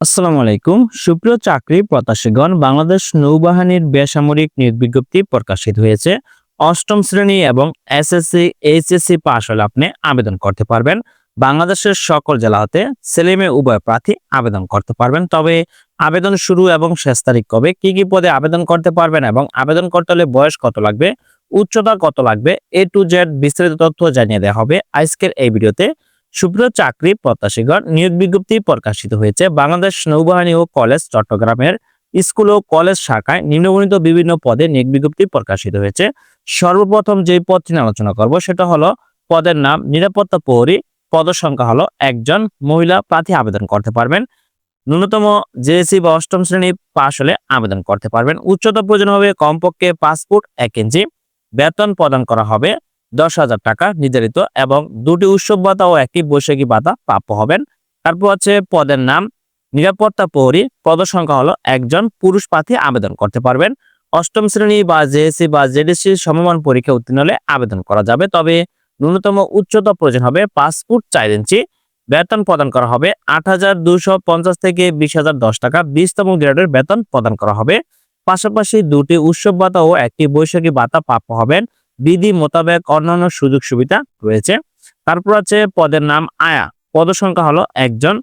আসসালামু আলাইকুম। সুপ্রিয় চাকরি প্রত্যাশীগণ, বাংলাদেশ নৌবাহিনীর বেসামরিক নিয়োগ বিজ্ঞপ্তি প্রকাশিত হয়েছে। অষ্টম শ্রেণি এবং এসএসসি, এইচএসসি পাশ হলে আপনি আবেদন করতে পারবেন। বাংলাদেশের সকল জেলা হতে ছেলে মেয়ে উভয় প্রার্থী আবেদন করতে পারবেন। তবে আবেদন শুরু এবং শেষ তারিখ কবে, কি কি পদে আবেদন করতে পারবেন এবং আবেদন করতে হলে বয়স কত লাগবে, উচ্চতা কত লাগবে, এ টু জেড বিস্তারিত তথ্য জানিয়ে দেওয়া হবে আজকের এই ভিডিওতে। সুপ্রিয় চাকরি প্রত্যাশীগণ, নিয়োগ বিজ্ঞপ্তি প্রকাশিত হয়েছে বাংলাদেশ নৌবাহিনী ও কলেজ চট্টগ্রামের স্কুল ও কলেজ শাখায় নিম্নবর্ণিত বিভিন্ন পদে নিয়োগ বিজ্ঞপ্তি প্রকাশিত হয়েছে। সর্বপ্রথম যে পদটি আলোচনা করব সেটা হলো পদের নাম নিরাপত্তা প্রহরী, পদ সংখ্যা হলো একজন, মহিলা প্রার্থী আবেদন করতে পারবেন। ন্যূনতম জেএসসি বা অষ্টম শ্রেণি পাশ হলে আবেদন করতে পারবেন। উচ্চতা প্রয়োজন হবে কমপক্ষে ফুট এক ইঞ্চি। বেতন প্রদান করা হবে দশ হাজার টাকা নির্ধারিত এবং দুটি উৎসব ভাতা ও একটি বৈশাখী ভাতা প্রাপ্য হবেন। তারপর হচ্ছে পদের নাম। নিরাপত্তা প্রহরী পদ সংখ্যা হলো একজন পুরুষ প্রার্থী আবেদন করতে পারবেন। অষ্টম শ্রেণি বা জেএসসি বা জেডিসি সমমান পরীক্ষা উত্তীর্ণ হলে আবেদন করা যাবে। তবে ন্যূনতম উচ্চতা প্রয়োজন হবে ফুট চার ইঞ্চি। বেতন প্রদান করা হবে আট থেকে বিশ হাজার টাকা। বিশতম গ্রেডের বেতন প্রদান করা হবে। পাশাপাশি দুটি উৎসব ভাতা ও একটি বৈশাখী ভাতা প্রাপ্য হবেন। বিধি মোতাবেক অন্যান্য সুযোগ সুবিধা রয়েছে। তারপর আছে পদের নাম আয়া। পদ সংখ্যা হলো একজন।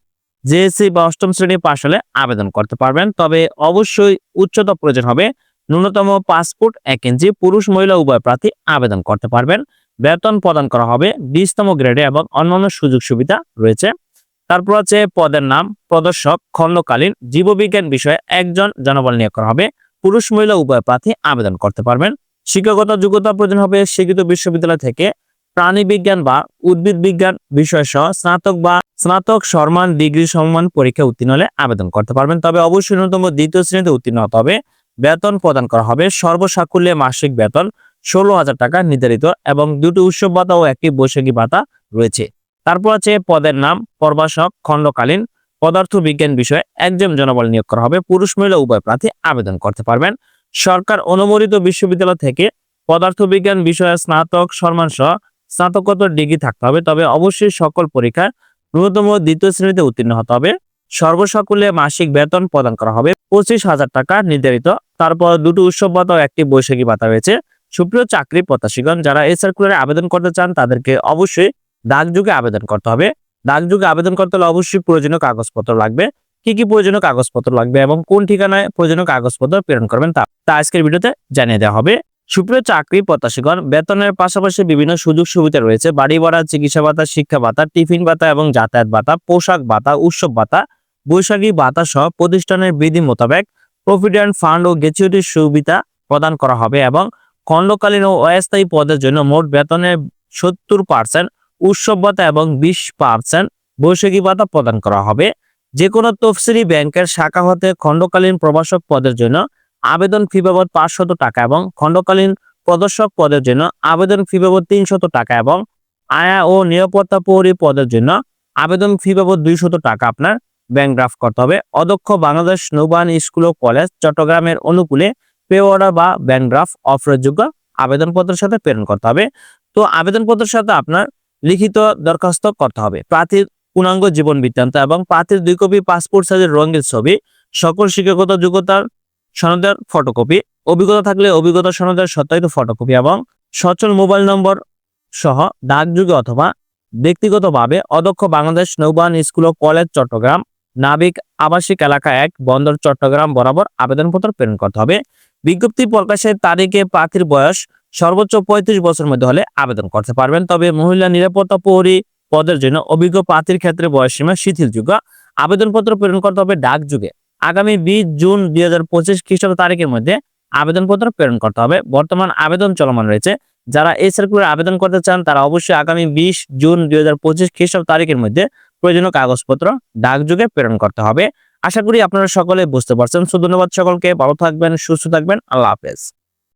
জেএসসি বা অষ্টম শ্রেণি পাশ হলে আবেদন করতে পারবেন। তবে অবশ্যই উচ্চতা প্রয়োজন হবে ন্যূনতম পাসপোর্ট এক ইঞ্চি। পুরুষ, মহিলা, উভয় প্রার্থী আবেদন করতে পারবেন। বেতন প্রদান করা হবে বিশতম গ্রেডে এবং অন্যান্য সুযোগ সুবিধা রয়েছে। তারপর আছে পদের নাম প্রদর্শক। খণ্ডকালীন জীববিজ্ঞান বিষয়ে একজন জনবল নিয়োগ করা হবে। পুরুষ, মহিলা, উভয় প্রার্থী আবেদন করতে পারবেন। শিক্ষাগত যোগ্যতা প্রয়োজন হবে স্বীকৃত বিশ্ববিদ্যালয় থেকে প্রাণী বিজ্ঞান বা উদ্ভিদ বিজ্ঞান বিষয় সহ স্নাতক বা স্নাতক সম্মান ডিগ্রি সম্মান পরীক্ষা উত্তীর্ণ হলে আবেদন করতে পারবেন। তবে অবশ্যই ন্যূনতম দ্বিতীয় শ্রেণীতে উত্তীর্ণ হতে হবে। বেতন প্রদান করা হবে। সর্বসাকুল্যে মাসিক বেতন ষোলো হাজার টাকা নির্ধারিত এবং দুটি উৎসব ভাতা ও একটি বৈশাখী ভাতা রয়েছে। তারপর আছে পদের নাম, প্রভাষক, খণ্ডকালীন পদার্থ বিজ্ঞান বিষয়ে একজন জনবল নিয়োগ করা হবে। পুরুষ মহিলা উভয় প্রার্থী আবেদন করতে পারবেন। সরকার অনুমোদিত বিশ্ববিদ্যালয় থেকে পদার্থবিজ্ঞান বিষয়ে স্নাতক সম্মান সহ স্নাতকোত্তর ডিগ্রি থাকতে হবে। তবে অবশ্যই সকল পরীক্ষায় ন্যূনতম দ্বিতীয় শ্রেণীতে উত্তীর্ণ হতে হবে। সর্বসকলে মাসিক বেতন প্রদান করা হবে। পঁচিশ হাজার টাকা নির্ধারিত। তারপর দুটো উৎসব ভাতা একটি বৈশাখী ভাতা রয়েছে। সুপ্রিয় চাকরি প্রত্যাশীগণ, যারা এই সার্কুলারে আবেদন করতে চান, তাদেরকে অবশ্যই ডাকযুগে আবেদন করতে হবে। ডাকযুগে আবেদন করতে হলে অবশ্যই প্রয়োজনীয় কাগজপত্র লাগবে। কি কি প্রয়োজনীয় কাগজপত্র লাগবে এবং কোন ঠিকানায় প্রয়োজনীয় কাগজপত্র প্রেরণ করবেন তা তা আজকের ভিডিওতে জানিয়ে দেওয়া হবে। সুপ্রিয় চাকরি প্রত্যাশীগণ, বেতনের পাশাপাশি বিভিন্ন সুযোগ সুবিধা রয়েছে। বাড়ি ভাড়া, চিকিৎসা ভাতা, শিক্ষা ভাতা, টিফিন ভাতা এবং যাতায়াত ভাতা, পোশাক ভাতা, উৎসব ভাতা, বৈশাখী ভাতা সহ প্রতিষ্ঠানের বিধি মোতাবেক প্রভিডেন্ট ফান্ড ও গ্যাচুইটির সুবিধা প্রদান করা হবে এবং খণ্ডকালীন ও অস্থায়ী পদের জন্য মোট বেতনের সত্তর পার্সেন্ট, উৎসব ভাতা এবং বিশ পার্সেন্ট বৈশাখী ভাতা প্রদান করা হবে। যে কোনো তফসিলি ব্যাংকের শাখা হতে খণ্ডকালীন প্রবাসক পদের জন্য আবেদন ফি বাবদ পাঁচশত টাকা এবং খণ্ডকালীন প্রদর্শক পদের জন্য আবেদন ফি বাবদ তিনশত টাকা এবং আয়া ও নিরাপত্তা প্রহরী পদের জন্য আবেদন ফি বাবদ দুইশত টাকা আপনার ব্যাংক ড্রাফট করতে হবে। অধ্যক্ষ বাংলাদেশ নৌবাহিনী স্কুল ও কলেজ চট্টগ্রামের অনুকূলে পে অর্ডার বা ব্যাংক ড্রাফট অফারযোগ্য আবেদনপত্রের সাথে প্রেরণ করতে হবে। তো আবেদনপত্রের সাথে আপনার লিখিত দরখাস্ত করতে হবে। প্রার্থীর পূর্ণাঙ্গ জীবন বৃত্তান্ত এবং প্রার্থীর দুই কপি পাসপোর্ট সাইজের রঙের ছবি, সকল শিক্ষাগত যোগ্যতার সনদের ফটোকপি অভিজ্ঞতা থাকলে অভিজ্ঞতা সনদের সত্যায়িত ফটোকপি এবং সচল মোবাইল নম্বর সহ ডাকযোগে অথবা ব্যক্তিগতভাবে অদক্ষ বাংলাদেশ নৌবাহিনী স্কুল ও কলেজ চট্টগ্রাম, নাবিক আবাসিক এলাকা এক, বন্দর, চট্টগ্রাম বরাবর আবেদনপত্র প্রেরণ করতে হবে। বিজ্ঞপ্তি প্রকাশের তারিখে প্রার্থীর বয়স সর্বোচ্চ পঁয়ত্রিশ বছর মধ্যে হলে আবেদন করতে পারবেন। তবে মহিলা নিরাপত্তা প্রহরী পদের জন্য অভিজ্ঞ প্রার্থীর ক্ষেত্রে বয়সসীমা শিথিলযোগ্য। আবেদনপত্র প্রেরণ করতে হবে ডাকযুগে আগামী বিশ জুন দুই হাজার পঁচিশ খ্রিস্টাব্দ তারিখের মধ্যে আবেদনপত্র প্রেরণ করতে হবে। বর্তমান আবেদন চলমান রয়েছে। যারা এই সার্কুলার আবেদন করতে চান, তারা অবশ্যই আগামী বিশ জুন দুই হাজার পঁচিশ খ্রিস্টাব্দ তারিখের মধ্যে প্রয়োজনীয় কাগজপত্র ডাকযুগে প্রেরণ করতে হবে। আশা করি আপনারা সকলে বুঝতে পারছেন। সো ধন্যবাদ সকলকে। ভালো থাকবেন, সুস্থ থাকবেন। আল্লাহ হাফেজ।